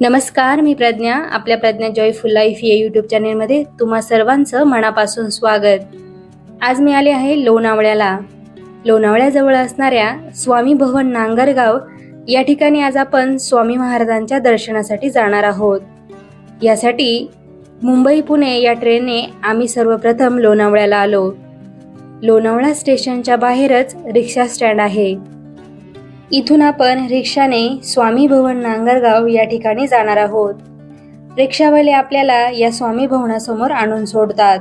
नमस्कार मी प्रज्ञा. आपल्या प्रज्ञा जॉयफुल लाईफ या यूट्यूब चॅनेलमध्ये तुम्हा सर्वांचं मनापासून स्वागत. आज मी आले आहे लोणावळ्याला. लोणावळ्याजवळ असणाऱ्या स्वामी भवन नांगरगाव या ठिकाणी आज आपण स्वामी महाराजांच्या दर्शनासाठी जाणार आहोत. यासाठी मुंबई पुणे या ट्रेनने आम्ही सर्वप्रथम लोणावळ्याला आलो. लोणावळा स्टेशनच्या बाहेरच रिक्षा स्टँड आहे. इथून आपण रिक्षाने स्वामी भवन नांगरगाव या ठिकाणी जाणार आहोत. रिक्षावाले आपल्याला या स्वामी भवनासमोर आणून सोडतात.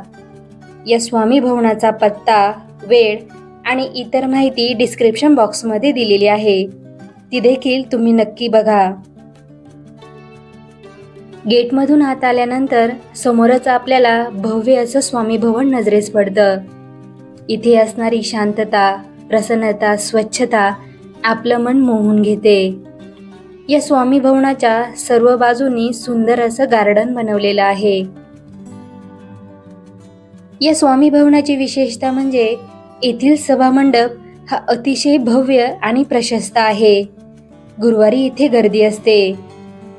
या स्वामी भवनाचा पत्ता वेळ आणि इतर माहिती डिस्क्रिप्शन बॉक्समध्ये दिलेली आहे. ती देखील तुम्ही नक्की बघा. गेटमधून आत आल्यानंतर समोरच आपल्याला भव्य असं स्वामी भवन नजरेस पडतं. इथे असणारी शांतता प्रसन्नता स्वच्छता आपलं मन मोहून घेते. या स्वामी भवनाच्या सर्व बाजूनी सुंदर असं गार्डन बनवलेलं आहे. या स्वामी भवनाची विशेषता म्हणजे येथील सभामंडप हा अतिशय भव्य आणि प्रशस्त आहे. गुरुवारी इथे गर्दी असते.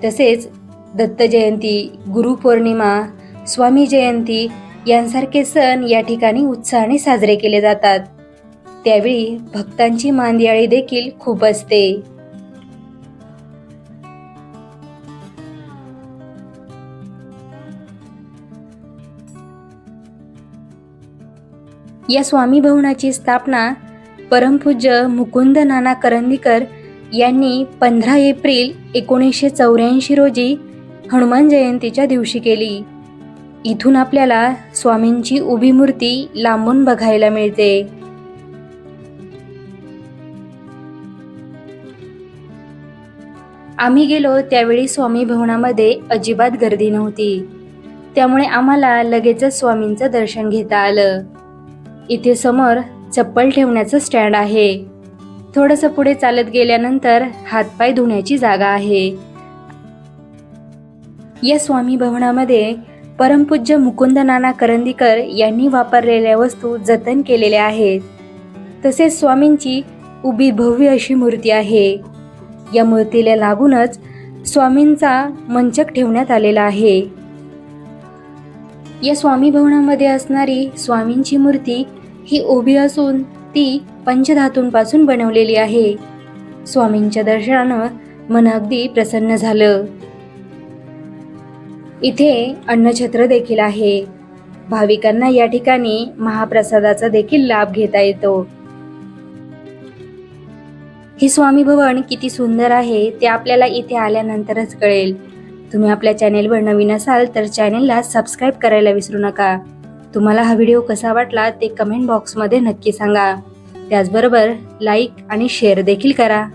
तसेच दत्त जयंती गुरुपौर्णिमा स्वामी जयंती यांसारखे सण या ठिकाणी उत्साहाने साजरे केले जातात. त्यावेळी भक्तांची मांदियाळी देखील खूप असते. या स्वामी भवनाची स्थापना परमपूज्य मुकुंद नाना करंदीकर यांनी पंधरा एप्रिल एकोणीसशे चौऱ्याऐंशी रोजी हनुमान जयंतीच्या दिवशी केली. इथून आपल्याला स्वामींची उभी मूर्ती लांबून बघायला मिळते. आम्ही गेलो त्यावेळी स्वामी भवनामध्ये अजिबात गर्दी नव्हती. त्यामुळे आम्हाला लगेचच स्वामींचं दर्शन घेता आलं. इथे समोर चप्पल ठेवण्याचं स्टँड आहे. थोडंसं पुढे चालत गेल्यानंतर हातपाय धुण्याची जागा आहे. या स्वामी भवनामध्ये परमपूज्य मुकुंद नाना करंदीकर यांनी वापरलेल्या वस्तू जतन केलेल्या आहेत. तसेच स्वामींची उभी भव्य अशी मूर्ती आहे. या मूर्तीला लागूनच स्वामींचा मंचक ठेवण्यात आलेला आहे. या स्वामी भवनामध्ये असणारी स्वामींची मूर्ती ही उभी असून ती पंचधातूंपासून बनवलेली आहे. स्वामींच्या दर्शनानं मन अगदी प्रसन्न झालं. इथे अन्नछत्र देखील आहे. भाविकांना या ठिकाणी महाप्रसादाचा देखील लाभ घेता येतो. हे स्वामी भवन किती सुंदर आहे ते आपल्याला इथे आल्यानंतरच कळेल. तुम्ही आपल्या चॅनेलवर नवीन असाल तर चॅनेलला सबस्क्राईब करायला विसरू नका. तुम्हाला हा व्हिडिओ कसा वाटला ते कमेंट बॉक्समध्ये नक्की सांगा. त्याचबरोबर लाईक आणि शेअर देखील करा.